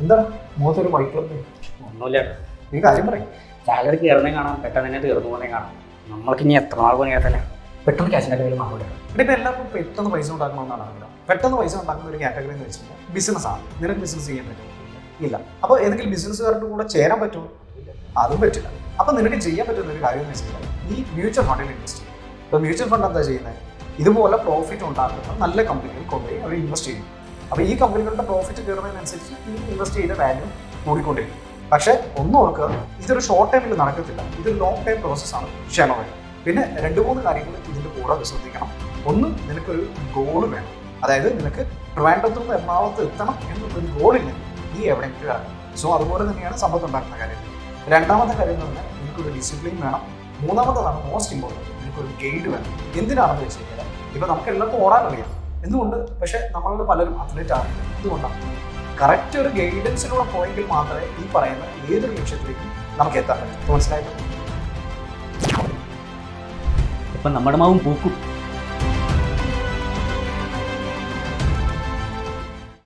എന്താണ് മുഖത്തൊരു ക്ലബ് ഒന്നുമില്ല നീ കാര്യം പറയും. സാലറി കയറുന്നേ കാണാം പെട്ടെന്ന് തന്നെ തീർന്നു പോകുന്നേ കാണാം. നമ്മൾക്ക് ഇനി എത്ര നാൾ പോകുന്ന തന്നെ? പെട്ടെന്ന് ക്യാഷിന്റെ കയ്യിൽ മറുപടി ഇപ്പം എല്ലാവർക്കും പെട്ടെന്ന് പൈസ ഉണ്ടാക്കണമെന്നാണ് ആഗ്രഹം. പെട്ടെന്ന് പൈസ ഉണ്ടാക്കുന്ന ഒരു കാറ്റഗറി എന്ന് വെച്ചിട്ടുണ്ടെങ്കിൽ ബിസിനസ്സാണ് ബിസിനസ് ആണ്. നിനക്ക് ബിസിനസ് ചെയ്യാൻ പറ്റും ഇല്ല. അപ്പോൾ ഏതെങ്കിലും ബിസിനസ്സുകാരുടെ കൂടെ ചേരാൻ പറ്റുമോ? അതും പറ്റില്ല. അപ്പോൾ നിനക്ക് ചെയ്യാൻ പറ്റുന്ന ഒരു കാര്യം എന്ന് വെച്ചിട്ടുണ്ടെങ്കിൽ നീ മ്യൂച്വൽ ഫണ്ടിൽ ഇൻവെസ്റ്റ് ചെയ്യും. ഇപ്പോൾ മ്യൂച്വൽ ഫണ്ട് എന്താ ചെയ്യുന്നത്? ഇതുപോലെ പ്രോഫിറ്റ് ഉണ്ടാക്കുന്ന നല്ല കമ്പനികൾ കൊണ്ടുപോയി അവർ ഇൻവെസ്റ്റ് ചെയ്യും. അപ്പോൾ ഈ കമ്പനികളുടെ പ്രോഫിറ്റ് കയറുന്നതിനനുസരിച്ച് ഈ ഇൻവെസ്റ്റ് ചെയ്ത വാല്യൂ കൂടിക്കൊണ്ടിരിക്കും. പക്ഷേ ഒന്ന് ഓർക്കുക ഇതൊരു ഷോർട്ട് ടൈമിൽ നടക്കത്തില്ല. ഇതൊരു ലോങ് ടൈം പ്രോസസ് ആണ്. ക്ഷമ പിന്നെ രണ്ട് മൂന്ന് കാര്യങ്ങൾ ഇതിന്റെ കൂടെ ശ്രദ്ധിക്കണം ഒന്ന് നിനക്കൊരു ഗോൾ വേണം. അതായത് നിനക്ക് ട്രിവാൻഡ്രത്തിൽ നിന്ന് എറണാകുളത്ത് എത്തണം എന്നുള്ളൊരു ഗോളില്ല നീ എവിടെയെങ്കിലും ഇറങ്ങും സോ അതുപോലെ തന്നെയാണ് സമ്പത്ത് ഉണ്ടാക്കുന്ന കാര്യം. രണ്ടാമത്തെ കാര്യം എന്ന് പറഞ്ഞാൽ നിനക്കൊരു ഡിസിപ്ലിൻ വേണം. മൂന്നാമത്തതാണ് മോസ്റ്റ് ഇമ്പോർട്ടന്റ് നിനക്കൊരു ഗൈഡ് വേണം. എന്തിനാണെന്ന് വെച്ച് കഴിഞ്ഞാൽ ഇപ്പം നമുക്ക് എല്ലാവർക്കും ഓടാൻ അറിയാം. എന്തുകൊണ്ട്? പക്ഷെ നമ്മളിൽ പലരും അത്ലറ്റ് ആണ്. എന്തുകൊണ്ടാണ് കറക്റ്റ് ഒരു ഗൈഡൻസിലൂടെ പോയെങ്കിൽ മാത്രമേ ഈ പറയുന്ന ഏതൊരു ലക്ഷ്യത്തിലേക്കും നമുക്ക് എത്താൻ പറ്റും. മനസ്സിലായിട്ട് ഇപ്പം നമ്മുടെ മാവും പൂക്കും.